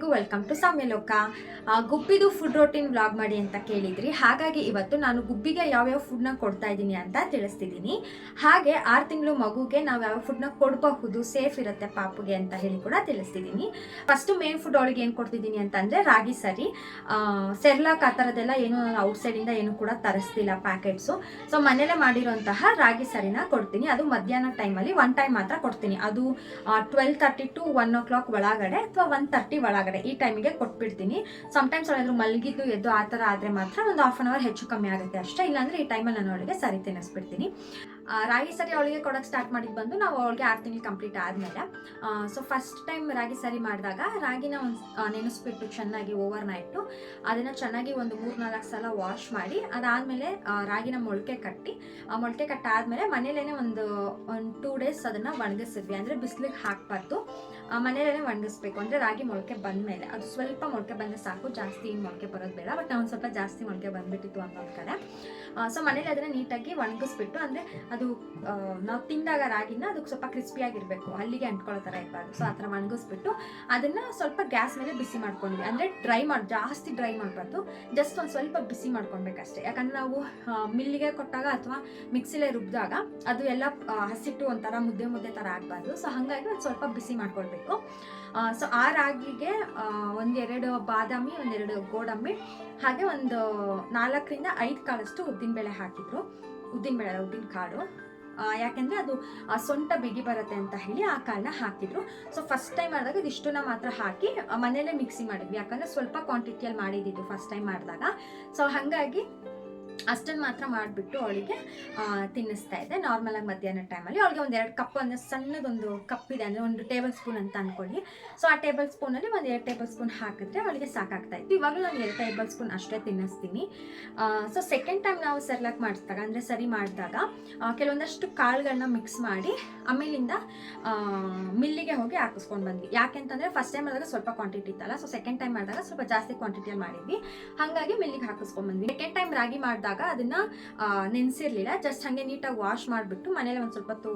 ಎಲ್ಲರಿಗೂ welcome to Samyaloka. ಗುಬ್ಬಿದು food routine vlog ಮಾಡಿ ಅಂತ ಕೇಳಿದ್ರಿ. ಹಾಗಾಗಿ ಇವತ್ತು ನಾನು ಗುಬ್ಬಿಗೆ ಯಾವ್ಯಾವ ಫುಡ್ನ ಕೊಡ್ತಾ ಇದ್ದೀನಿ ಅಂತ ತಿಳಿಸ್ತಿದ್ದೀನಿ. ಹಾಗೆ ಆರು ತಿಂಗಳು ಮಗುಗೆ ನಾವು ಯಾವ ಫುಡ್ನ ಕೊಡಬಹುದು ಸೇಫ್ ಇರುತ್ತೆ ಪಾಪುಗೆ ಅಂತ ಹೇಳಿ ಕೂಡ ತಿಳಿಸ್ತಿದ್ದೀನಿ. ಫಸ್ಟ್ ಮೇನ್ ಫುಡ್ ಅವಳಿಗೆ ಏನು ಕೊಡ್ತಿದ್ದೀನಿ ಅಂತಂದರೆ ರಾಗಿ ಸರಿ. ಸೆರ್ಲಾಕ್ ಆ ಥರದ್ದೆಲ್ಲ ಏನು ಔಟ್ ಸೈಡಿಂದ ಏನು ಕೂಡ ತರಿಸ್ತಿಲ್ಲ ಪ್ಯಾಕೆಟ್ಸು ಸೊ ಮನೇಲೆ ಮಾಡಿರೋಂತಹ ರಾಗಿ ಸರಿನ ಕೊಡ್ತೀನಿ. ಅದು ಮಧ್ಯಾಹ್ನ ಟೈಮಲ್ಲಿ ಒನ್ ಟೈಮ್ ಮಾತ್ರ ಕೊಡ್ತೀನಿ. ಅದು twelve thirty to one o'clock ಒಳಗಡೆ ಅಥವಾ ಒನ್ ತರ್ಟಿ ಒಳಗಡೆ ಈ ಟೈಮಿಗೆ ಕೊಟ್ಬಿಡ್ತೀನಿ. ಸಮ್ಟೈಮ್ಸ್ ಅವಳೇನಾದ್ರು ಮಲಗಿದ್ದು, ಎದ್ದು ಆ ಥರ ಆದರೆ ಮಾತ್ರ ಒಂದು ಹಾಫ್ ಆನ್ ಅವರ್ ಹೆಚ್ಚು ಕಮ್ಮಿ ಆಗುತ್ತೆ ಅಷ್ಟೇ. ಇಲ್ಲಾಂದ್ರೆ ಈ ಟೈಮಲ್ಲಿ ನಾನು ಅವಳಿಗೆ ಸರಿ ತಿನ್ನಿಸ್ಬಿಡ್ತೀನಿ. ರಾಗಿ ಸರಿ ಅವಳಿಗೆ ಕೊಡೋಕೆ ಸ್ಟಾರ್ಟ್ ಮಾಡಿದ್ದು ಬಂದು ನಾವು ಅವಳಿಗೆ ಆರು ತಿಂಗಳು ಕಂಪ್ಲೀಟ್ ಆದಮೇಲೆ ಸೊ ಫಸ್ಟ್ ಟೈಮ್ ರಾಗಿ ಸರಿ ಮಾಡಿದಾಗ ರಾಗಿನ ಒಂದು ನೆನೆಸ್ಬಿಟ್ಟು ಚೆನ್ನಾಗಿ ಓವರ್ ನೈಟು ಅದನ್ನು ಚೆನ್ನಾಗಿ ಒಂದು ಮೂರು ನಾಲ್ಕು ಸಲ ವಾಶ್ ಮಾಡಿ ಅದಾದಮೇಲೆ ರಾಗಿನ ಮೊಳಕೆ ಕಟ್ಟಿ, ಆ, ಮೊಳಕೆ ಕಟ್ಟಾದ್ಮೇಲೆ ಮನೇಲೇ ಒಂದು ಒಂದು ಟೂ ಡೇಸ್ ಅದನ್ನು ಒಣಗಿಸಿದ್ವಿ. ಅಂದರೆ ಬಿಸಿಲಿಗೆ ಹಾಕಬಾರ್ದು. ಮನೇಲೇ ಒಣಗಿಸ್ಬೇಕು. ಅಂದರೆ ರಾಗಿ ಮೊಳಕೆ ಬಂದಮೇಲೆ, ಅದು ಸ್ವಲ್ಪ ಮೊಳಕೆ ಬಂದರೆ ಸಾಕು. ಜಾಸ್ತಿ ಮೊಳಕೆ ಬರೋದು ಬೇಡ. ಬಟ್ ನಾವು ಸ್ವಲ್ಪ ಜಾಸ್ತಿ ಮೊಳಕೆ ಬಂದ್ಬಿಟ್ಟಿತ್ತು ಅಂತ ಒಂದು ಕಡೆ ಸೊ ಮನೇಲಿ ಅದನ್ನು ನೀಟಾಗಿ ಒಣಗಿಸ್ಬಿಟ್ಟು, ಅಂದರೆ ಅದು ನಾವು ತಿಂದಾಗ ರಾಗಿನ ಅದಕ್ಕೆ ಸ್ವಲ್ಪ ಕ್ರಿಸ್ಪಿಯಾಗಿರಬೇಕು ಹಲ್ಲಿಗೆ ಅಂಟ್ಕೊಳ್ಳೋ ಥರ ಇರಬಾರ್ದು. ಸೊ ಆ ಥರ ಒಣಗಿಸ್ಬಿಟ್ಟು ಅದನ್ನು ಸ್ವಲ್ಪ ಗ್ಯಾಸ್ ಮೇಲೆ ಬಿಸಿ ಮಾಡ್ಕೊಂಡ್ವಿ ಅಂದರೆ ಡ್ರೈ ಮಾಡಿ, ಜಾಸ್ತಿ ಡ್ರೈ ಮಾಡಬಾರ್ದು. ಜಸ್ಟ್ ಒಂದು ಸ್ವಲ್ಪ ಬಿಸಿ ಮಾಡ್ಕೊಳ್ಬೇಕಷ್ಟೇ. ಯಾಕಂದರೆ ನಾವು ಮಿಲ್ಲಿಗೆ ಕೊಟ್ಟಾಗ ಅಥವಾ ಮಿಕ್ಸಿಲೇ ರುಬ್ಬಿದಾಗ ಅದು ಎಲ್ಲ ಹಸಿಟ್ಟು ಒಂಥರ ಮುದ್ದೆ ಮುದ್ದೆ ಥರ ಆಗಬಾರ್ದು. ಸೊ ಹಾಗಾಗಿ ಒಂದು ಸ್ವಲ್ಪ ಬಿಸಿ ಮಾಡ್ಕೊಳ್ಬೇಕು. ಸೊ ಆ ರಾಗಿಗೆ ಒಂದೆರಡು ಬಾದಾಮಿ ಒಂದೆರಡು ಗೋಡಂಬಿ, ಹಾಗೆ ಒಂದು ನಾಲ್ಕರಿಂದ ಐದು ಕಾಳಷ್ಟು ಉದ್ದಿನಬೇಳೆ ಹಾಕಿದ್ರು. ಉದ್ದಿನಬೇಳೆ ಅಲ್ಲ, ಉದ್ದಿನ ಕಾಳು. ಯಾಕೆಂದರೆ ಅದು ಸೊಂಟ ಬಿಗಿ ಬರುತ್ತೆ ಅಂತ ಹೇಳಿ ಆ ಕಾಳನ್ನ ಹಾಕಿದ್ರು. ಸೊ ಫಸ್ಟ್ ಟೈಮ್ ಮಾಡಿದಾಗ ಇದಿಷ್ಟನ್ನ ಮಾತ್ರ ಹಾಕಿ ಮನೆಯಲ್ಲೇ ಮಿಕ್ಸಿ ಮಾಡಿದ್ವಿ. ಯಾಕಂದರೆ ಸ್ವಲ್ಪ ಕ್ವಾಂಟಿಟಿಯಲ್ಲಿ ಮಾಡಿದ್ದಿದ್ದು ಫಸ್ಟ್ ಟೈಮ್ ಮಾಡಿದಾಗ. ಸೊ ಹಾಗಾಗಿ ಅಷ್ಟನ್ನು ಮಾತ್ರ ಮಾಡಿಬಿಟ್ಟು ಅವಳಿಗೆ ತಿನ್ನಿಸ್ತಾ ಇದ್ದೆ. ನಾರ್ಮಲಾಗಿ ಮಧ್ಯಾಹ್ನ ಟೈಮಲ್ಲಿ ಅವಳಿಗೆ ಒಂದು ಎರಡು ಕಪ್ ಅಂದರೆ ಸಣ್ಣದೊಂದು ಕಪ್ ಇದೆ, ಅಂದರೆ ಒಂದು ಟೇಬಲ್ ಸ್ಪೂನ್ ಅಂತ ಅನ್ಕೊಳ್ಳಿ. ಸೊ ಆ ಟೇಬಲ್ ಸ್ಪೂನಲ್ಲಿ ಒಂದು ಎರಡು ಟೇಬಲ್ ಸ್ಪೂನ್ ಹಾಕಿದ್ರೆ ಅವಳಿಗೆ ಸಾಕಾಗ್ತಾ ಇತ್ತು. ಇವಾಗಲೂ ನಾನು ಎರಡು ಟೇಬಲ್ ಸ್ಪೂನ್ ಅಷ್ಟೇ ತಿನ್ನಿಸ್ತೀನಿ. ಸೊ ಸೆಕೆಂಡ್ ಟೈಮ್ ನಾವು ಸರ್ಲಾಕ್ ಮಾಡಿಸಿದಾಗ, ಅಂದರೆ ಸರಿ ಮಾಡಿದಾಗ ಕೆಲವೊಂದಷ್ಟು ಕಾಳುಗಳನ್ನ ಮಿಕ್ಸ್ ಮಾಡಿ, ಆಮೇಲಿಂದ ಮಿಲ್ಲಿಗೆ ಹೋಗಿ ಹಾಕಿಸ್ಕೊಂಡು ಬಂದ್ವಿ. ಯಾಕೆಂತಂದರೆ ಫಸ್ಟ್ ಟೈಮ್ ಮಾಡಿದಾಗ ಸ್ವಲ್ಪ ಕ್ವಾಂಟಿಟಿ ಇತ್ತಲ್ಲ ಸೊ ಸೆಕೆಂಡ್ ಟೈಮ್ ಮಾಡಿದಾಗ ಸ್ವಲ್ಪ ಜಾಸ್ತಿ ಕ್ವಾಂಟಿಟಿಯಲ್ಲಿ ಮಾಡಿದ್ವಿ. ಹಾಗಾಗಿ ಮಿಲ್ಲಿಗೆ ಹಾಕಿಸ್ಕೊಂಡು ಬಂದ್ವಿ. ಸೆಕೆಂಡ್ ಟೈಮ್ ರಾಗಿ ಮಾಡಿದಾಗ ಅದನ್ನ ನೆನೆಸಿರ್ಲಿಲ್ಲ. ಜಸ್ಟ್ ಹಾಗೆ ನೀಟಾಗಿ ವಾಶ್ ಮಾಡಿಬಿಟ್ಟು ಮನೇಲಿ ಒಂದು ಸ್ವಲ್ಪ ಹೊತ್ತು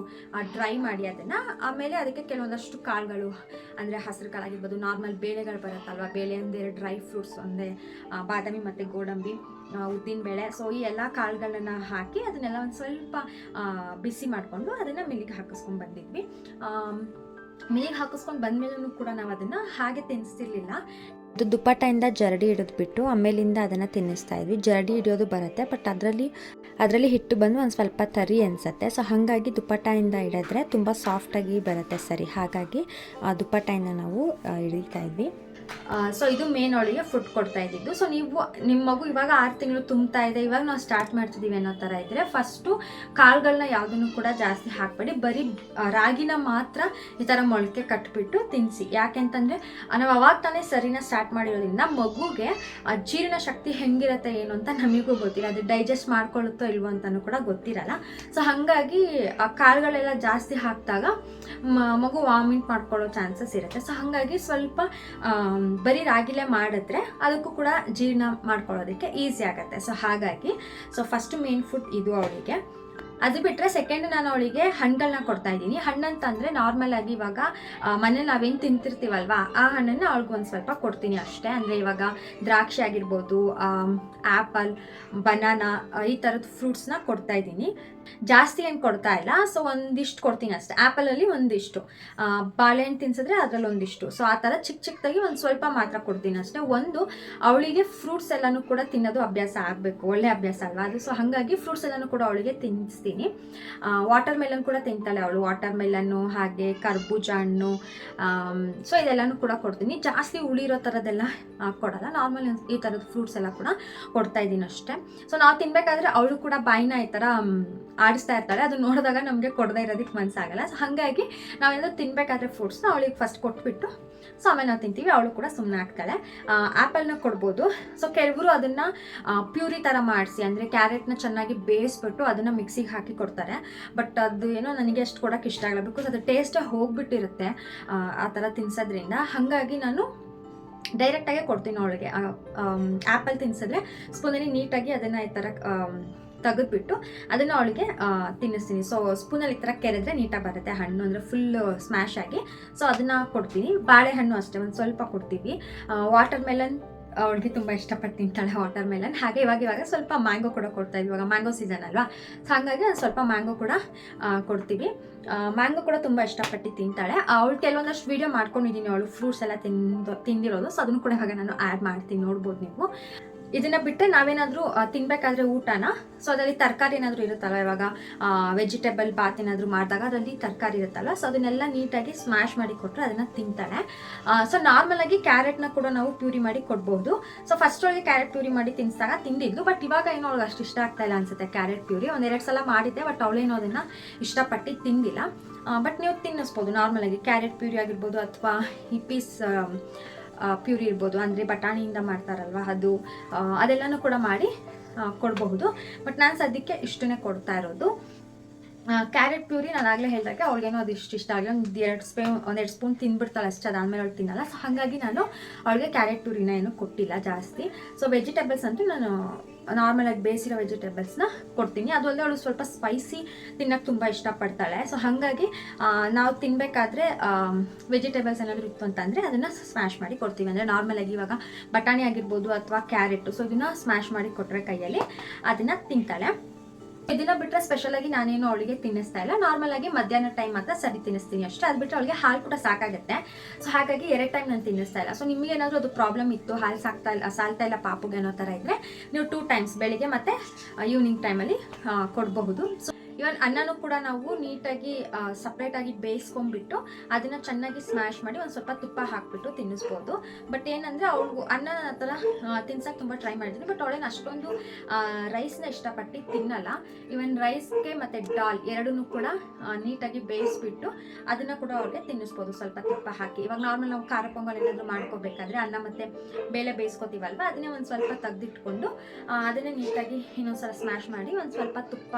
ಡ್ರೈ ಮಾಡಿ ಅದನ್ನ. ಆಮೇಲೆ ಅದಕ್ಕೆ ಕೆಲವೊಂದಷ್ಟು ಕಾಳುಗಳು, ಅಂದರೆ ಹಸಿರು ಕಾಳಾಗಿರ್ಬೋದು ನಾರ್ಮಲ್ ಬೇಳೆಗಳು ಬರುತ್ತಲ್ವ? ಬೇಳೆ ಅಂದರೆ ಡ್ರೈ ಫ್ರೂಟ್ಸ್ ಅಂದರೆ ಬಾದಾಮಿ ಮತ್ತು ಗೋಡಂಬಿ ಉದ್ದಿನ ಬೇಳೆ. ಸೊ ಈ ಎಲ್ಲ ಕಾಳುಗಳನ್ನ ಹಾಕಿ ಅದನ್ನೆಲ್ಲ ಒಂದು ಸ್ವಲ್ಪ ಬಿಸಿ ಮಾಡಿಕೊಂಡು ಅದನ್ನು ಮಿಲ್ಲಿಗೆ ಹಾಕಿಸ್ಕೊಂಡು ಬಂದಿದ್ವಿ. ಮಿಲ್ಲಿಗೆ ಹಾಕಿಸ್ಕೊಂಡು ಬಂದ್ಮೇಲೂ ಕೂಡ ನಾವು ಅದನ್ನು ಹಾಗೆ ತಿನ್ನಿಸ್ತಿರ್ಲಿಲ್ಲ ಅದು ದುಪ್ಪಟ್ಟಿಂದ ಜರಡಿ ಹಿಡಿದ್ಬಿಟ್ಟು ಆಮೇಲಿಂದ ಅದನ್ನು ತಿನ್ನಿಸ್ತಾ ಇದ್ವಿ. ಜರಡಿ ಹಿಡಿಯೋದು ಬರುತ್ತೆ ಬಟ್ ಅದರಲ್ಲಿ ಅದರಲ್ಲಿ ಹಿಟ್ಟು ಬಂದು ಒಂದು ಸ್ವಲ್ಪ ತರಿ ಅನಿಸುತ್ತೆ. ಸೊ ಹಾಗಾಗಿ ದುಪ್ಪಟ್ಟಿಂದ ಹಿಡಿದ್ರೆ ತುಂಬ ಸಾಫ್ಟಾಗಿ ಬರುತ್ತೆ ಸರಿ. ಹಾಗಾಗಿ ಆ ದುಪ್ಪಟ್ಟಿಂದ ನಾವು ಹಿಡಿತಾ ಇದ್ವಿ. ಸೊ ಇದು ಮೇನ್ ಅವಳಿಗೆ ಫುಡ್ ಕೊಡ್ತಾ ಇದ್ದಿದ್ದು. ಸೊ ನೀವು ನಿಮ್ಮ ಮಗು ಇವಾಗ ಆರು ತಿಂಗಳು ತುಂಬ್ತಾ ಇದೆ. ಇವಾಗ ನಾವು ಸ್ಟಾರ್ಟ್ ಮಾಡ್ತಿದ್ದೀವಿ ಅನ್ನೋ ಥರ ಇದ್ದರೆ ಫಸ್ಟು ಕಾಳುಗಳನ್ನ ಯಾವುದನ್ನು ಕೂಡ ಜಾಸ್ತಿ ಹಾಕಬೇಡಿ. ಬರೀ ರಾಗಿನ ಮಾತ್ರ ಈ ಥರ ಮೊಳಕೆ ಕಟ್ಬಿಟ್ಟು ತಿನ್ನಿಸಿ ಯಾಕೆಂತಂದರೆ ನಾವು ಅವಾಗ ತಾನೇ ಸರಿನ ಸ್ಟಾರ್ಟ್ ಮಾಡಿರೋದ್ರಿಂದ ಮಗುಗೆ ಜೀರ್ಣ ಶಕ್ತಿ ಹೆಂಗಿರುತ್ತೆ ಏನು ಅಂತ ನಮಗೂ ಗೊತ್ತಿಲ್ಲ. ಅದು ಡೈಜೆಸ್ಟ್ ಮಾಡ್ಕೊಳ್ಳುತ್ತೋ ಇಲ್ವೋ ಅಂತಲೂ ಕೂಡ ಗೊತ್ತಿರಲ್ಲ. ಸೊ ಹಾಗಾಗಿ ಕಾಳುಗಳೆಲ್ಲ ಜಾಸ್ತಿ ಹಾಕಿದಾಗ ಮಗು ವಾಮಿಟ್ ಮಾಡ್ಕೊಳ್ಳೋ ಚಾನ್ಸಸ್ ಇರುತ್ತೆ. ಸೊ ಹಾಗಾಗಿ ಸ್ವಲ್ಪ ಬರೀ ರಾಗಿಲೆ ಮಾಡಿದ್ರೆ ಅದಕ್ಕೂ ಕೂಡ ಜೀರ್ಣ ಮಾಡ್ಕೊಳ್ಳೋದಕ್ಕೆ ಈಸಿ ಆಗುತ್ತೆ. ಸೊ ಹಾಗಾಗಿ ಸೊ ಫಸ್ಟ್ ಮೇನ್ ಫುಡ್ ಇದು ಅವಳಿಗೆ ಅದು ಬಿಟ್ಟರೆ ಸೆಕೆಂಡ್ ನಾನು ಅವಳಿಗೆ ಹಣ್ಣುಗಳನ್ನ ಕೊಡ್ತಾ ಇದ್ದೀನಿ. ಹಣ್ಣಂತಂದರೆ ನಾರ್ಮಲ್ ಆಗಿ ಇವಾಗ ಮನೇಲಿ ನಾವೇನು ತಿಂತಿರ್ತೀವಲ್ವಾ, ಆ ಹಣ್ಣನ್ನು ಅವಳಿಗೆ ಒಂದು ಸ್ವಲ್ಪ ಕೊಡ್ತೀನಿ ಅಷ್ಟೇ. ಅಂದರೆ ಇವಾಗ ದ್ರಾಕ್ಷಿ ಆಗಿರ್ಬೋದು ಆ್ಯಪಲ್ ಬನಾನಾ ಈ ಥರದ ಫ್ರೂಟ್ಸ್ನ ಕೊಡ್ತಾ ಇದ್ದೀನಿ. ಜಾಸ್ತಿ ಏನು ಕೊಡ್ತಾ ಇಲ್ಲ ಸೊ ಒಂದಿಷ್ಟು ಕೊಡ್ತೀನಿ ಅಷ್ಟೇ. ಆ್ಯಪಲಲ್ಲಿ ಒಂದಿಷ್ಟು. ಬಾಳೆಹಣ್ಣು ತಿನ್ಸಿದ್ರೆ ಅದರಲ್ಲಿ ಒಂದಿಷ್ಟು. ಸೊ ಆ ಥರ ಚಿಕ್ಕ ಚಿಕ್ಕದಾಗಿ ಒಂದು ಸ್ವಲ್ಪ ಮಾತ್ರ ಕೊಡ್ತೀನಿ ಅಷ್ಟೇ. ಒಂದು, ಅವಳಿಗೆ ಫ್ರೂಟ್ಸ್ ಎಲ್ಲನೂ ಕೂಡ ತಿನ್ನೋದು ಅಭ್ಯಾಸ ಆಗಬೇಕು. ಒಳ್ಳೆ ಅಭ್ಯಾಸ ಅಲ್ವಾ ಅದು. ಸೊ ಹಾಗಾಗಿ ಫ್ರೂಟ್ಸ್ ಎಲ್ಲನೂ ಕೂಡ ಅವಳಿಗೆ ತಿನ್ನಿಸ್ತೀನಿ ವಾಟರ್ ಮೆಲನ್ ಕೂಡ ತಿಂತಾಳೆ ಅವಳು. ವಾಟರ್ ಮೆಲನ್ನು ಹಾಗೆ ಕರ್ಬೂಜ ಹಣ್ಣು ಸೊ ಇದೆಲ್ಲನೂ ಕೂಡ ಕೊಡ್ತೀನಿ. ಜಾಸ್ತಿ ಉಳಿರೋ ಥರದ್ದೆಲ್ಲ ಕೊಡಲ್ಲ. ನಾರ್ಮಲ್ ಈ ಥರದ ಫ್ರೂಟ್ಸ್ ಎಲ್ಲ ಕೂಡ ಕೊಡ್ತಾ ಇದ್ದೀನಿ ಅಷ್ಟೇ. ಸೊ ನಾವು ತಿನ್ಬೇಕಾದ್ರೆ ಅವಳು ಕೂಡ ಬಾಯಿನ ಈ ಥರ ಆಡಿಸ್ತಾ ಇರ್ತಾಳೆ. ಅದು ನೋಡಿದಾಗ ನಮಗೆ ಕೊಡದೇ ಇರೋದಕ್ಕೆ ಮನಸ್ಸಾಗಲ್ಲ ಸೊ ಹಾಗಾಗಿ ನಾವೆಲ್ಲ ತಿನ್ಬೇಕಾದ್ರೆ ಫ್ರೂಟ್ಸ್ನ ಅವಳಿಗೆ ಫಸ್ಟ್ ಕೊಟ್ಬಿಟ್ಟು ಸೊ ಆಮೇಲೆ ನಾವು ತಿಂತೀವಿ. ಅವಳು ಕೂಡ ಸುಮ್ಮನೆ ಆಗ್ತಾಳೆ ಆ್ಯಪಲ್ನ ಕೊಡ್ಬೋದು. ಸೊ ಕೆಲವರು ಅದನ್ನು ಪ್ಯೂರಿ ಥರ ಮಾಡಿಸಿ ಅಂದರೆ ಕ್ಯಾರೆಟ್ನ ಚೆನ್ನಾಗಿ ಬೇಯಿಸ್ಬಿಟ್ಟು ಅದನ್ನು ಮಿಕ್ಸಿಗೆ ಹಾಕಿ ಕೊಡ್ತಾರೆ. ಬಟ್ ಅದು ಏನೋ ನನಗೆ ಅಷ್ಟು ಕೊಡೋಕ್ಕೆ ಇಷ್ಟ ಆಗಲ್ಲ. ಬಿಕಾಸ್ ಅದು ಟೇಸ್ಟ್ ಹೋಗ್ಬಿಟ್ಟಿರುತ್ತೆ ಆ, ಥರ ತಿನ್ಸೋದ್ರಿಂದ. ಹಾಗಾಗಿ ನಾನು ಡೈರೆಕ್ಟಾಗೆ ಕೊಡ್ತೀನಿ ಅವಳಿಗೆ. ಆ್ಯಪಲ್ ತಿನ್ಸಿದ್ರೆ ಸ್ಪೂನಲ್ಲಿ ನೀಟಾಗಿ ಅದನ್ನು ಈ ಥರ ತೆಗೆದ್ಬಿಟ್ಟು ಅದನ್ನು ಅವಳಿಗೆ ತಿನ್ನಿಸ್ತೀನಿ. ಸೊ ಸ್ಪೂನಲ್ಲಿ ಈ ಥರ ಕೆರೆದ್ರೆ ನೀಟಾಗಿ ಬರುತ್ತೆ. ಹಣ್ಣು ಅಂದರೆ ಫುಲ್ ಸ್ಮ್ಯಾಶ್ ಆಗಿ. ಸೊ ಅದನ್ನು ಕೊಡ್ತೀನಿ. ಬಾಳೆಹಣ್ಣು ಅಷ್ಟೇ, ಒಂದು ಸ್ವಲ್ಪ ಕೊಡ್ತೀವಿ. ವಾಟರ್ ಮೆಲನ್ ಅವಳಿಗೆ ತುಂಬ ಇಷ್ಟಪಟ್ಟು ತಿಂತಾಳೆ ವಾಟರ್ ಮೆಲನ್ ಹಾಗೆ ಇವಾಗ ಇವಾಗ ಸ್ವಲ್ಪ ಮ್ಯಾಂಗೋ ಕೂಡ ಕೊಡ್ತಾ ಇದ್ವಿ. ಇವಾಗ ಮ್ಯಾಂಗೋ ಸೀಸನ್ ಅಲ್ವಾ? ಸೊ ಹಾಗಾಗಿ ಸ್ವಲ್ಪ ಮ್ಯಾಂಗೋ ಕೂಡ ಕೊಡ್ತೀವಿ. ಮ್ಯಾಂಗೋ ಕೂಡ ತುಂಬ ಇಷ್ಟಪಟ್ಟು ತಿಂತಾಳೆ. ಅವಳು ಕೆಲವೊಂದಷ್ಟು ವೀಡಿಯೋ ಮಾಡ್ಕೊಂಡಿದ್ದೀನಿ ಅವಳು. ಫ್ರೂಟ್ಸ್ ಎಲ್ಲ ತಿಂದು, ತಿಂದಿರೋದು. ಸೊ ಅದನ್ನು ಕೂಡ ಇವಾಗ ನಾನು ಆ್ಯಡ್ ಮಾಡ್ತೀನಿ. ನೋಡ್ಬೋದು ನೀವು. ಇದನ್ನ ಬಿಟ್ಟರೆ ನಾವೇನಾದರೂ ತಿನ್ಬೇಕಾದ್ರೆ ಊಟನ? ಸೊ ಅದರಲ್ಲಿ ತರಕಾರಿ ಏನಾದರೂ ಇರುತ್ತಲ್ಲ ಇವಾಗ? ವೆಜಿಟೇಬಲ್ ಬಾತ್ ಏನಾದರೂ ಮಾಡಿದಾಗ ಅದರಲ್ಲಿ ತರಕಾರಿ ಇರುತ್ತಲ್ಲ ಸೊ ಅದನ್ನೆಲ್ಲ ನೀಟಾಗಿ ಸ್ಮ್ಯಾಶ್ ಮಾಡಿ ಕೊಟ್ಟರೆ ಅದನ್ನು ತಿಂತಾಳೆ ಸೊ ನಾರ್ಮಲಾಗಿ ಕ್ಯಾರೆಟ್ನ ಕೂಡ ನಾವು ಪ್ಯೂರಿ ಮಾಡಿ ಕೊಡ್ಬೋದು. ಸೊ ಫಸ್ಟ್ ಒಳಗೆ ಕ್ಯಾರೆಟ್ ಪ್ಯೂರಿ ಮಾಡಿ ತಿನ್ಸಿದಾಗ ತಿಂದಿದ್ಲು ಬಟ್ ಇವಾಗ ಏನೋ ಅವ್ಳಿಗೆ ಅಷ್ಟು ಇಷ್ಟ ಆಗ್ತಾ ಇಲ್ಲ ಅನ್ಸುತ್ತೆ ಕ್ಯಾರೆಟ್ ಪ್ಯೂರಿ. ಒಂದೆರಡು ಸಲ ಮಾಡಿದ್ದೆ ಬಟ್ ಅವಳೇನೋ ಅದನ್ನು ಇಷ್ಟಪಟ್ಟು ತಿಂದಿಲ್ಲ. ಬಟ್ ನೀವು ತಿನ್ನಿಸ್ಬೋದು ನಾರ್ಮಲಾಗಿ ಕ್ಯಾರೆಟ್ ಪ್ಯೂರಿ ಆಗಿರ್ಬೋದು ಅಥವಾ ಈ ಪೀಸ್ ಪ್ಯೂರಿ ಇರ್ಬೋದು. ಅಂದರೆ ಬಟಾಣಿಯಿಂದ ಮಾಡ್ತಾರಲ್ವ ಅದು ಅದೆಲ್ಲನೂ ಕೂಡ ಮಾಡಿ ಕೊಡಬಹುದು. ಬಟ್ ನಾನು ಸದ್ಯಕ್ಕೆ ಇಷ್ಟನ್ನೇ ಕೊಡ್ತಾ ಇರೋದು ಕ್ಯಾರೆಟ್ ಪ್ಯೂರಿ ನಾನು ಆಗಲೇ ಹೇಳಿದಾಗ ಅವ್ಳಿಗೇನೋ ಅದು ಇಷ್ಟು ಇಷ್ಟ ಆಗಲಿ, ಒಂದು ಎರಡು ಸ್ಪೂನ್ ಒಂದೆರಡು ಸ್ಪೂನ್ ತಿಂದ್ಬಿಡ್ತಾಳೆ ಅಷ್ಟೇ, ಅದಾದಮೇಲೆ ಅವಳು ತಿನ್ನಲ್ಲ. ಸೊ ಹಾಗಾಗಿ ನಾನು ಅವಳಿಗೆ ಕ್ಯಾರೆಟ್ ಪ್ಯೂರಿನ ಏನು ಕೊಟ್ಟಿಲ್ಲ ಜಾಸ್ತಿ. ಸೊ ವೆಜಿಟೇಬಲ್ಸ್ ಅಂತೂ ನಾನು ನಾರ್ಮಲಾಗಿ ಬೇಯಿಸಿರೋ ವೆಜಿಟೇಬಲ್ಸ್ನ ಕೊಡ್ತೀನಿ. ಅದು ಅಲ್ಲದೆ ಅವಳು ಸ್ವಲ್ಪ ಸ್ಪೈಸಿ ತಿನ್ನೋಕ್ಕೆ ತುಂಬ ಇಷ್ಟಪಡ್ತಾಳೆ. ಸೊ ಹಾಗಾಗಿ ನಾವು ತಿನ್ನಬೇಕಾದ್ರೆ ವೆಜಿಟೇಬಲ್ಸ್ ಏನಾದರೂ ಇತ್ತು ಅಂತಂದರೆ ಅದನ್ನು ಸ್ಮ್ಯಾಶ್ ಮಾಡಿ ಕೊಡ್ತೀವಿ. ಅಂದರೆ ನಾರ್ಮಲಾಗಿ ಇವಾಗ ಬಟಾಣಿ ಆಗಿರ್ಬೋದು ಅಥವಾ ಕ್ಯಾರೆಟು ಸೊ ಇದನ್ನು ಸ್ಮ್ಯಾಶ್ ಮಾಡಿ ಕೊಟ್ಟರೆ ಕೈಯಲ್ಲಿ ಅದನ್ನು ತಿಂತಾಳೆ. ಇದನ್ನ ಬಿಟ್ರೆ ಸ್ಪೆಷಲ್ ಆಗಿ ನಾನೇನು ಅವಳಿಗೆ ತಿನ್ನಿಸ್ತಾ ಇಲ್ಲ. ನಾರ್ಮಲ್ ಆಗಿ ಮಧ್ಯಾಹ್ನ ಟೈಮ್ ಮಾತ್ರ ಸರಿ ತಿನ್ನಿಸ್ತೀನಿ ಅಷ್ಟೇ. ಅದು ಬಿಟ್ಟರೆ ಅವಳಿಗೆ ಹಾಲು ಕೂಡ ಸಾಕಾಗುತ್ತೆ. ಸೊ ಹಾಗಾಗಿ ಎರಡು ಟೈಮ್ ನಾನು ತಿನ್ನಿಸ್ತಾ ಇಲ್ಲ. ಸೊ ನಿಮಗೆ ಏನಾದರೂ ಅದು ಪ್ರಾಬ್ಲಮ್ ಇತ್ತು, ಹಾಲು ಸಾಕ್ತಾ ಇಲ್ಲ, ಸಾಲ್ತಾ ಇಲ್ಲ ಪಾಪುಗೆ ಅನ್ನೋ ಥರ ಇದ್ರೆ, ನೀವು ಟೂ ಟೈಮ್ಸ್ ಬೆಳಿಗ್ಗೆ ಮತ್ತೆ ಈವ್ನಿಂಗ್ ಟೈಮಲ್ಲಿ ಕೊಡಬಹುದು. ಸೊ ಇವನ್ ಅನ್ನನೂ ಕೂಡ ನಾವು ನೀಟಾಗಿ ಸಪ್ರೇಟಾಗಿ ಬೇಯಿಸ್ಕೊಂಡ್ಬಿಟ್ಟು ಅದನ್ನು ಚೆನ್ನಾಗಿ ಸ್ಮ್ಯಾಶ್ ಮಾಡಿ ಒಂದು ಸ್ವಲ್ಪ ತುಪ್ಪ ಹಾಕ್ಬಿಟ್ಟು ತಿನ್ನಿಸ್ಬೋದು. ಬಟ್ ಏನಂದರೆ ಅವ್ಳಿಗೂ, ಅನ್ನನ ಆ ಥರ ತಿನ್ಸಕ್ಕೆ ತುಂಬ ಟ್ರೈ ಮಾಡಿದ್ದೀನಿ. ಬಟ್ ಅವಳೇನು ಅಷ್ಟೊಂದು ರೈಸ್ನ ಇಷ್ಟಪಟ್ಟು ತಿನ್ನಲ್ಲ. ಇವನ್ ರೈಸ್ಗೆ ಮತ್ತು ಡಾಲ್ ಎರಡನ್ನೂ ಕೂಡ ನೀಟಾಗಿ ಬೇಯಿಸ್ಬಿಟ್ಟು ಅದನ್ನು ಕೂಡ ಅವ್ರಿಗೆ ತಿನ್ನಿಸ್ಬೋದು. ಸ್ವಲ್ಪ ತುಪ್ಪ ಹಾಕಿ. ಇವಾಗ ನಾರ್ಮಲ್ ನಾವು ಖಾರ ಪೊಂಗಲ್ ಏನಾದರೂ ಮಾಡ್ಕೋಬೇಕಾದ್ರೆ ಅನ್ನ ಮತ್ತು ಬೇಳೆ ಬೇಯಿಸ್ಕೊತೀವಲ್ವ? ಅದನ್ನೇ ಒಂದು ಸ್ವಲ್ಪ ತೆಗೆದಿಟ್ಕೊಂಡು ಅದನ್ನೇ ನೀಟಾಗಿ ಇನ್ನೊಂದ್ಸಲ ಸ್ಮ್ಯಾಶ್ ಮಾಡಿ ಒಂದು ಸ್ವಲ್ಪ ತುಪ್ಪ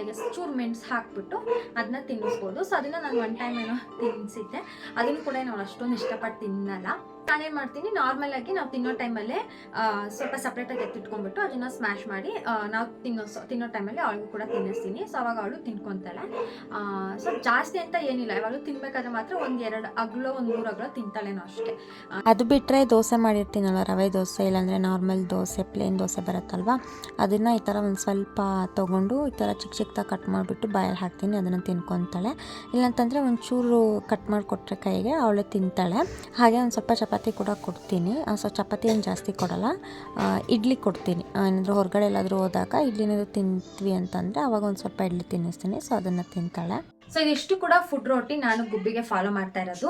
ಜೊತೆಗೆ ಚೂರು ಮೆಣಸು ಹಾಕ್ಬಿಟ್ಟು ಅದನ್ನ ತಿನ್ನಿಸ್ಬೋದು. ಸೊ ಅದನ್ನು ನಾನು ಒನ್ ಟೈಮ್ ಏನೋ ತಿನ್ನಿಸಿದ್ದೆ ಅದನ್ನು ಕೂಡ ನಾವು ಅಷ್ಟೊಂದು ಇಷ್ಟಪಟ್ಟು ತಿನ್ನಲ್ಲ ನಾನೇನು ಮಾಡ್ತೀನಿ ನಾರ್ಮಲ್ ಆಗಿ ನಾವು ತಿನ್ನೋ ಟೈಮಲ್ಲೇ ಸ್ವಲ್ಪ ಸಪ್ರೇಟಾಗಿ ಎತ್ತಿಟ್ಕೊಂಡ್ಬಿಟ್ಟು ಅದನ್ನು ಸ್ಮ್ಯಾಶ್ ಮಾಡಿ ನಾವು ತಿನ್ನೋ ತಿನ್ನೋ ಟೈಮಲ್ಲಿ ಅವಳಿಗೂ ಕೂಡ ತಿನ್ನಿಸ್ತೀನಿ. ಸೊ ಅವಾಗ ಅವಳು ತಿನ್ಕೊತಾಳೆ. ಸೊ ಜಾಸ್ತಿ ಅಂತ ಏನಿಲ್ಲ. ಯಾವಾಗಲೂ ತಿನ್ಬೇಕಾದ್ರೆ ಮಾತ್ರ ಒಂದು ಎರಡು ಅಗ್ಲೋ, ಒಂದು ಮೂರು ಅಗ್ಲೋ ತಿಂತಾಳೇನೋ ಅಷ್ಟೇ. ಅದು ಬಿಟ್ಟರೆ ದೋಸೆ ಮಾಡಿರ್ತೀನಲ್ಲ, ರವೆ ದೋಸೆ, ಇಲ್ಲಾಂದರೆ ನಾರ್ಮಲ್ ದೋಸೆ ಪ್ಲೇನ್ ದೋಸೆ ಬರುತ್ತಲ್ವ? ಅದನ್ನು ಈ ಥರ ಒಂದು ಸ್ವಲ್ಪ ತೊಗೊಂಡು, ಈ ಥರ ಚಿಕ್ಕ ಚಿಕ್ಕದಾಗಿ ಕಟ್ ಮಾಡಿಬಿಟ್ಟು ಬಾಯಲ್ಲಿ ಹಾಕ್ತೀನಿ, ಅದನ್ನು ತಿನ್ಕೊತಾಳೆ. ಇಲ್ಲಾಂತಂದರೆ ಒಂಚೂರು ಕಟ್ ಮಾಡಿಕೊಟ್ರೆ ಕೈಗೆ ಅವಳು ತಿಂತಾಳೆ. ಹಾಗೆ ಒಂದು ಸ್ವಲ್ಪ ಚಪಾತಿ ಕೂಡ ಕೊಡ್ತೀನಿ. ಸೊ ಚಪಾತಿ ಏನು ಜಾಸ್ತಿ ಕೊಡಲ್ಲ. ಇಡ್ಲಿ ಕೊಡ್ತೀನಿ. ಏನಾದರೂ ಹೊರಗಡೆ ಎಲ್ಲಾದರೂ ಹೋದಾಗ ಇಡ್ಲಿನಾದ್ರು ತಿಂತೀವಿ ಅಂತಂದರೆ ಅವಾಗ ಒಂದು ಸ್ವಲ್ಪ ಇಡ್ಲಿ ತಿನ್ನಿಸ್ತೀನಿ. ಸೊ ಅದನ್ನು ತಿಂತಾಳೆ. ಸೊ ಇದಿಷ್ಟು ಕೂಡ ಫುಡ್ ರೋಟಿ ನಾನು ಗುಬ್ಬಿಗೆ ಫಾಲೋ ಮಾಡ್ತಾ ಇರೋದು.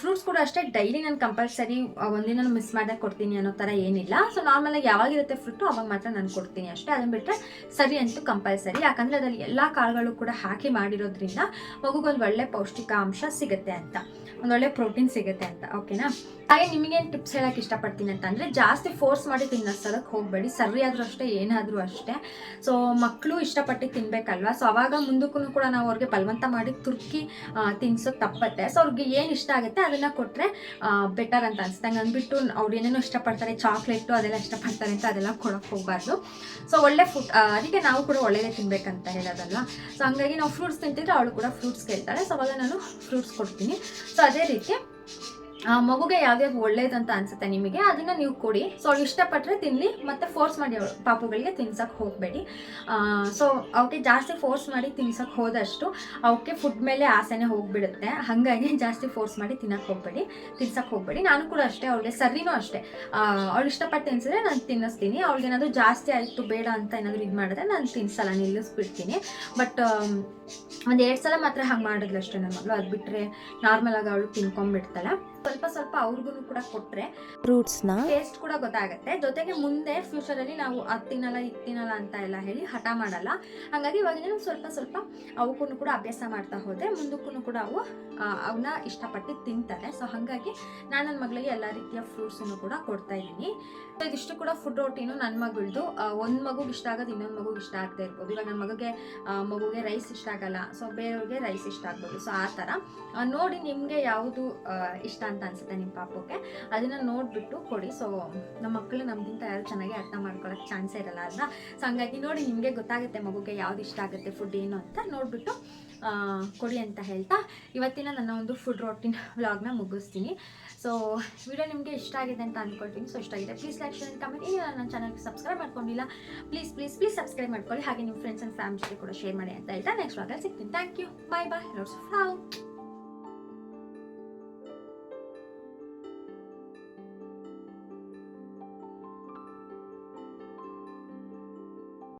ಫ್ರೂಟ್ಸ್ ಕೂಡ ಅಷ್ಟೇ ಡೈಲಿ ನಾನು ಕಂಪಲ್ಸರಿ ಒಂದಿನ ಮಿಸ್ ಮಾಡೋಕೆ ಕೊಡ್ತೀನಿ ಅನ್ನೋ ಥರ ಏನಿಲ್ಲ. ಸೊ ನಾರ್ಮಲಾಗಿ ಯಾವಾಗಿರುತ್ತೆ ಫ್ರೂಟು ಅವಾಗ ಮಾತ್ರ ನಾನು ಕೊಡ್ತೀನಿ ಅಷ್ಟೇ. ಅದನ್ನು ಬಿಟ್ಟರೆ ಸರಿ ಅಂತೂ ಕಂಪಲ್ಸರಿ ಯಾಕಂದರೆ ಅದರಲ್ಲಿ ಎಲ್ಲ ಕಾಳುಗಳು ಕೂಡ ಹಾಕಿ ಮಾಡಿರೋದ್ರಿಂದ ಮಗುಗೊಂದು ಒಳ್ಳೆ ಪೌಷ್ಟಿಕಾಂಶ ಸಿಗುತ್ತೆ ಅಂತ. ಒಂದೊಳ್ಳೆ ಪ್ರೋಟೀನ್ ಸಿಗುತ್ತೆ ಅಂತ. ಓಕೆನಾ ಹಾಗೆ ನಿಮಗೇನು ಟಿಪ್ಸ್ ಹೇಳಕ್ಕೆ ಇಷ್ಟಪಡ್ತೀನಿ ಅಂತಂದರೆ ಜಾಸ್ತಿ ಫೋರ್ಸ್ ಮಾಡಿ ತಿನ್ನಿಸೋದಕ್ಕೆ ಹೋಗಬೇಡಿ. ಸರಿ ಆದರೂ ಅಷ್ಟೇ, ಏನಾದರೂ ಅಷ್ಟೇ. ಸೊ ಮಕ್ಕಳು ಇಷ್ಟಪಟ್ಟು ತಿನ್ಬೇಕಲ್ವಾ? ಸೊ ಅವಾಗ ಮುಂದಕ್ಕೂ ಕೂಡ ನಾವು ಅವ್ರಿಗೆ ಬಲವಂತ ಮಾಡಿ ತುರ್ಕಿ ತಿನ್ಸೋದು ತಪ್ಪತ್ತೆ. ಸೊ ಅವ್ರಿಗೆ ಏನು ಇಷ್ಟ ಆಗುತ್ತೆ ಅದನ್ನು ಕೊಟ್ಟರೆ ಬೆಟರ್ ಅಂತ ಅನ್ಸುತ್ತೆ ಹಂಗೆ ಅಂದ್ಬಿಟ್ಟು ಅವ್ರು ಏನೇನೋ ಇಷ್ಟಪಡ್ತಾರೆ ಚಾಕ್ಲೇಟು ಅದೆಲ್ಲ ಇಷ್ಟಪಡ್ತಾರೆ ಅಂತ ಅದೆಲ್ಲ ಕೊಡೋಕ್ಕೆ ಹೋಗ್ಬಾರ್ದು. ಸೊ ಒಳ್ಳೆ ಫುಡ್ ಅದಕ್ಕೆ ನಾವು ಕೂಡ ಒಳ್ಳೆಯದೇ ತಿನ್ಬೇಕಂತ ಹೇಳೋದಲ್ಲ ಸೊ ಹಂಗಾಗಿ ನಾವು ಫ್ರೂಟ್ಸ್ ತಿಂತಿದ್ರೆ ಅವಳು ಕೂಡ ಫ್ರೂಟ್ಸ್ ಕೇಳ್ತಾಳೆ. ಸೊ ಅವಾಗ ನಾನು ಫ್ರೂಟ್ಸ್ ಕೊಡ್ತೀನಿ. ಸೊ ಅದೇ ರೀತಿ ಮಗುಗೆ ಯಾವ್ದ್ಯಾವ್ದು ಒಳ್ಳೇದಂತ ಅನ್ಸುತ್ತೆ ನಿಮಗೆ, ಅದನ್ನ ನೀವು ಕೊಡಿ. ಸೊ ಅವ್ಳು ಇಷ್ಟಪಟ್ಟರೆ ತಿನ್ನಲಿ ಮತ್ತೆ ಫೋರ್ಸ್ ಮಾಡಿ ಪಾಪುಗಳಿಗೆ ತಿನ್ಸಕ್ಕೆ ಹೋಗಬೇಡಿ. ಸೊ ಅವಕ್ಕೆ ಜಾಸ್ತಿ ಫೋರ್ಸ್ ಮಾಡಿ ತಿನ್ಸಕ್ಕೆ ಹೋದಷ್ಟು ಅವಕ್ಕೆ ಫುಡ್ ಮೇಲೆ ಆಸೆನೆ ಹೋಗ್ಬಿಡುತ್ತೆ. ಹಾಗಾಗಿ ಜಾಸ್ತಿ ಫೋರ್ಸ್ ಮಾಡಿ ತಿನ್ನಕ್ಕೆ ಹೋಗಬೇಡಿ ತಿನ್ಸಕ್ಕೆ ಹೋಗಬೇಡಿ. ನಾನು ಕೂಡ ಅಷ್ಟೇ ಅವಳಿಗೆ ಸರಿನೂ ಅಷ್ಟೇ. ಅವಳು ಇಷ್ಟಪಟ್ಟು ತಿನ್ಸಿದ್ರೆ ನಾನು ತಿನ್ನಿಸ್ತೀನಿ. ಅವ್ಳಿಗೆ ಏನಾದರೂ ಜಾಸ್ತಿ ಆಯಿತು ಬೇಡ ಅಂತ ಏನಾದರೂ ಇದು ಮಾಡಿದ್ರೆ ನಾನು ತಿನ್ಸಲ್ಲ, ನಿಲ್ಲಿಸ್ಬಿಡ್ತೀನಿ. ಬಟ್ ಒಂದು ಎರಡು ಸಲ ಮಾತ್ರ ಹಂಗೆ ಮಾಡಿದ್ಲು ಅಷ್ಟೇ ನನ್ನ ಮಗಳು. ಅದು ಬಿಟ್ಟರೆ ನಾರ್ಮಲ್ ಆಗಿ ಅವಳು ತಿನ್ಕೊಂಡ್ಬಿಡ್ತಾಳೆ. ಸ್ವಲ್ಪ ಸ್ವಲ್ಪ ಅವ್ರಿಗೂ ಕೂಡ ಕೊಟ್ಟರೆ ಫ್ರೂಟ್ಸ್ನ? ಟೇಸ್ಟ್ ಕೂಡ ಗೊತ್ತಾಗುತ್ತೆ. ಜೊತೆಗೆ ಮುಂದೆ ಫ್ಯೂಚರಲ್ಲಿ ನಾವು ಅದು ತಿನ್ನಲ್ಲ ಇದು ತಿನ್ನಲ್ಲ ಅಂತ ಎಲ್ಲ ಹೇಳಿ ಹಠ ಮಾಡಲ್ಲ. ಹಾಗಾಗಿ ಇವಾಗಿನ ಸ್ವಲ್ಪ ಸ್ವಲ್ಪ ಅವಕ್ಕೂ ಕೂಡ ಅಭ್ಯಾಸ ಮಾಡ್ತಾ ಹೋದರೆ ಮುಂದಕ್ಕೂ ಕೂಡ ಅವು ಅವನ್ನ ಇಷ್ಟಪಟ್ಟು ತಿಂತಾರೆ. ಸೊ ಹಾಗಾಗಿ ನಾನು ನನ್ನ ಮಗಳಿಗೆ ಎಲ್ಲ ರೀತಿಯ ಫ್ರೂಟ್ಸನ್ನು ಕೂಡ ಕೊಡ್ತಾ ಇದ್ದೀನಿ. ಸೊ ಇದಿಷ್ಟು ಕೂಡ ಫುಡ್ ರೋಟೀನು ನನ್ನ ಮಗಳದು. ಒಂದು ಮಗು ಇಷ್ಟ ಆಗೋದು ಇನ್ನೊಂದು ಮಗು ಇಷ್ಟ ಆಗದೆ ಇರ್ಬೋದು. ಇವಾಗ ನನ್ನ ಮಗುಗೆ ಮಗುಗೆ ರೈಸ್ ಇಷ್ಟ ಆಗಲ್ಲ. ಸೊ ಬೇರೆಯವ್ರಿಗೆ ರೈಸ್ ಇಷ್ಟ ಆಗ್ಬೋದು. ಸೊ ಆ ಥರ. ನೋಡಿ ನಿಮಗೆ ಯಾವುದು ಇಷ್ಟ ಅಂತ ಅನ್ಸುತ್ತೆ ನಿಮ್ಮ ಪಾಪಕ್ಕೆ ಅದನ್ನು ನೋಡಿಬಿಟ್ಟು ಕೊಡಿ. ಸೊ ನಮ್ಮ ಮಕ್ಕಳು ನಮಗಿಂತ ಯಾರು ಚೆನ್ನಾಗಿ ಅರ್ಥ ಮಾಡ್ಕೊಳ್ಳೋಕೆ ಚಾನ್ಸೇ ಇರಲ್ಲ ಅಲ್ವಾ? ಸೊ ಹಂಗಾಗಿ ನೋಡಿ ನಿಮಗೆ ಗೊತ್ತಾಗುತ್ತೆ ಮಗುಗೆ ಯಾವ್ದು ಇಷ್ಟ ಆಗುತ್ತೆ ಫುಡ್ ಏನು ಅಂತ. ನೋಡಿಬಿಟ್ಟು ಕೊಡಿ ಅಂತ ಹೇಳ್ತಾ ಇವತ್ತಿನ ನನ್ನ ಒಂದು ಫುಡ್ ರೋಟಿನ್ ವ್ಲಾಗ್ನ ಮುಗಿಸ್ತೀನಿ. ಸೊ ವಿಡಿಯೋ ನಿಮಗೆ ಇಷ್ಟ ಆಗಿದೆ ಅಂತ ಅಂದ್ಕೊಳ್ತೀನಿ ಸೊ ಇಷ್ಟ ಆಗಿದೆ ಪ್ಲೀಸ್ ಲೈಕ್ ಶೇರ್ ಕಮೆಂಟ್ ಈಗ ನನ್ನ ಚಾನಲ್ಗೆ ಸಬ್ಸ್ಕ್ರೈಬ್ ಮಾಡ್ಕೊಂಡಿಲ್ಲ ಪ್ಲೀಸ್ ಪ್ಲೀಸ್ ಪ್ಲೀಸ್ ಸಬ್ಸ್ಕ್ರೈಬ್ ಮಾಡ್ಕೊಳ್ಳಿ. ಹಾಗೆ ನಿಮ್ಮ ಫ್ರೆಂಡ್ಸ್ ಆ್ಯಂಡ್ ಫ್ಯಾಮಿಲಿ ಕೂಡ ಶೇರ್ ಮಾಡಿ ಅಂತ ಹೇಳ್ತಾ ನೆಕ್ಸ್ಟ್ ವ್ಲಾಗಲ್ಲಿ ಸಿಗ್ತೀನಿ. Thank you bye bye lots of love